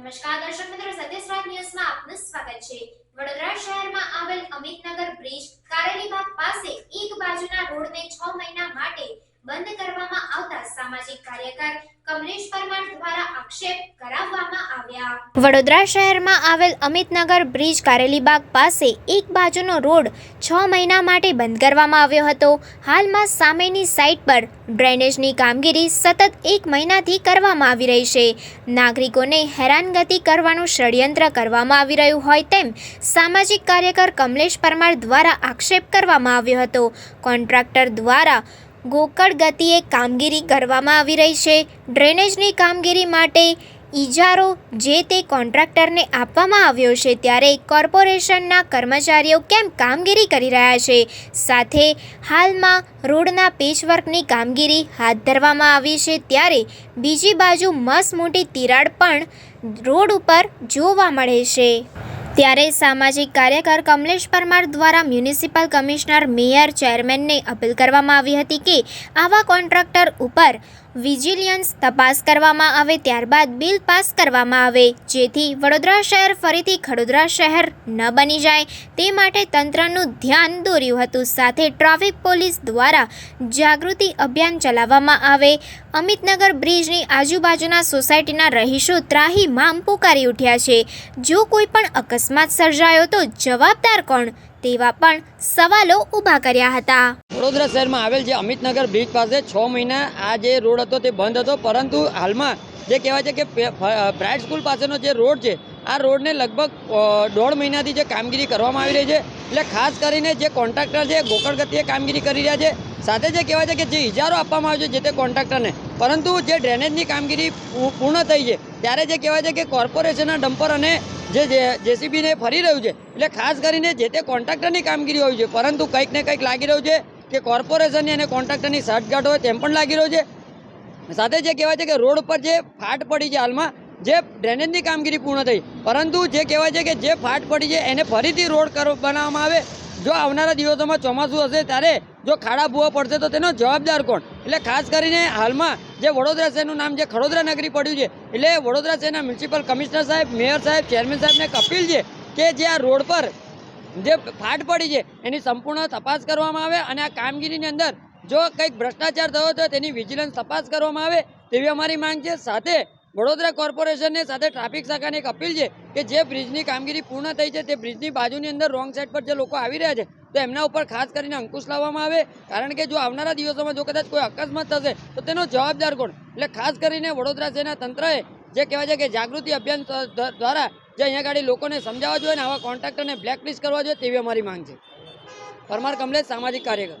નમસ્કાર દર્શક મિત્રો સત્યસ્વાદ ન્યૂઝમાં આપનું સ્વાગત છે. વડોદરા શહેરમાં આવેલ અમિતનગર બ્રિજ વડોદરા શહેરમાં આવેલ અમિતનગર બ્રિજ કારેલીબાગ પાસે એક બાજુનો રોડ છ મહિના માટે બંધ કરવામાં આવ્યો હતો. હાલમાં સામેની સાઇટ પર ડ્રેનેજની કામગીરી સતત એક મહિનાથી કરવામાં આવી રહી છે. નાગરિકોને હેરાનગતિ કરવાનું ષડયંત્ર કરવામાં આવી રહ્યું હોય તેમ સામાજિક કાર્યકર કમલેશ પરમાર દ્વારા આક્ષેપ કરવામાં આવ્યો હતો. કોન્ટ્રાક્ટર દ્વારા ગોકળ ગતિએ કામગીરી કરવામાં આવી રહી છે. ડ્રેનેજની કામગીરી માટે ઇજારો જે તે કોન્ટ્રાક્ટરને આપવામાં આવ્યો છે ત્યારે કોર્પોરેશનના કર્મચારીઓ કેમ કામગીરી કરી રહ્યા છે? સાથે હાલમાં રોડના પેચવર્કની કામગીરી હાથ ધરવામાં આવી છે ત્યારે બીજી બાજુ મસ મોટી તિરાડ પણ રોડ ઉપર જોવા મળે છે. ત્યારે સામાજિક કાર્યકર કમલેશ પરમાર દ્વારા મ્યુનિસિપલ કમિશનર, મેયર, ચેરમેનને અપીલ કરવામાં આવી હતી કે આવા કોન્ટ્રાક્ટર ઉપર વિજિલિયન્સ તપાસ કરવામાં આવે, ત્યારબાદ બિલ પાસ કરવામાં આવે, જેથી વડોદરા શહેર ફરીથી ખડોદરા શહેર ન બની જાય. તે માટે તંત્રનું ધ્યાન દોર્યું હતું. સાથે ટ્રાફિક પોલીસ દ્વારા જાગૃતિ અભિયાન ચલાવવામાં આવે. અમિતનગર બ્રિજની આજુબાજુના સોસાયટીના રહીશો ત્રાહીમામ પુકારી ઉઠ્યા છે. જો કોઈ પણ અકસ્માત સર્જાયો તો જવાબદાર કોણ? તેવા પણ સવાલો ઊભા કર્યા હતા. વડોદરા શહેરમાં આવેલ જે અમિતનગર બ્રિજ પાસે છ મહિના આ જે રોડ હતો તે બંધ હતો. પરંતુ હાલમાં જે કહેવાય છે કે પે- સ્કૂલ પાસેનો જે રોડ છે, આ રોડને લગભગ દોઢ મહિનાથી જે કામગીરી કરવામાં આવી રહી છે. એટલે ખાસ કરીને જે કોન્ટ્રાક્ટર છે ગોકળ ગતિએ કામગીરી કરી રહ્યા છે. સાથે જે કહેવાય છે કે જે ઇજારો આપવામાં આવ્યો છે જે તે કોન્ટ્રાક્ટરને. પરંતુ જે ડ્રેનેજની કામગીરી પૂર્ણ થઈ છે, ત્યારે જે કહેવાય છે કે કોર્પોરેશનના ડમ્પર અને જે જેસીબીને ફરી રહ્યું છે, એટલે ખાસ કરીને જે તે કોન્ટ્રાક્ટરની કામગીરી હોય છે, પરંતુ કંઈક ને કંઈક લાગી રહ્યું છે કે કોર્પોરેશનની અને કોન્ટ્રાક્ટરની સાઠગાંઠ હોય તેમ પણ લાગી રહ્યું છે. સાથે જે કહેવાય છે કે રોડ પર જે ફાટ પડી છે હાલમાં, જે ડ્રેનેજની કામગીરી પૂર્ણ થઈ, પરંતુ જે કહેવાય છે કે જે ફાટ પડી છે એને ફરીથી રોડ બનાવવામાં આવે જો આવનારા દિવસોમાં ચોમાસું હશે ત્યારે જો ખાડા ભૂવા પડશે તો તેનો જવાબદાર કોણ? એટલે ખાસ કરીને હાલમાં જે વડોદરા શહેરનું નામ જે ખડોદરા નગરી પડ્યું છે, એટલે વડોદરા શહેરના મ્યુનિસિપલ કમિશનર સાહેબ, મેયર સાહેબ, ચેરમેન સાહેબને એક અપીલ છે કે જે આ રોડ પર જે ફાટ પડી છે, એની સંપૂર્ણ તપાસ કરવામાં આવે અને આ કામગીરીની અંદર જો કંઈક ભ્રષ્ટાચાર થયો તો તેની વિજિલન્સ તપાસ કરવામાં આવે તેવી અમારી માંગ છે. સાથે વડોદરા કોર્પોરેશનને સાથે ટ્રાફિક શાખાને એક અપીલ છે કે જે બ્રિજની કામગીરી પૂર્ણ થઈ છે તે બ્રિજની બાજુની અંદર રોંગ સાઈડ પર જે લોકો આવી રહ્યા છે, તો એમના ઉપર ખાસ કરીને અંકુશ લાવવામાં આવે. કારણ કે જો આવનારા દિવસોમાં જો કદાચ કોઈ અકસ્માત થશે, તો તેનો જવાબદાર કોણ? એટલે ખાસ કરીને વડોદરા શહેરના તંત્રએ જે કહેવાય છે કે જાગૃતિ અભિયાન દ્વારા જે અહીંયા આગળ લોકોને સમજાવવા જોઈએ અને આવા કોન્ટ્રાક્ટરને બ્લેકલિસ્ટ કરવા જોઈએ તેવી અમારી માંગ છે. પરમાર કમલેશ, સામાજિક કાર્યકર.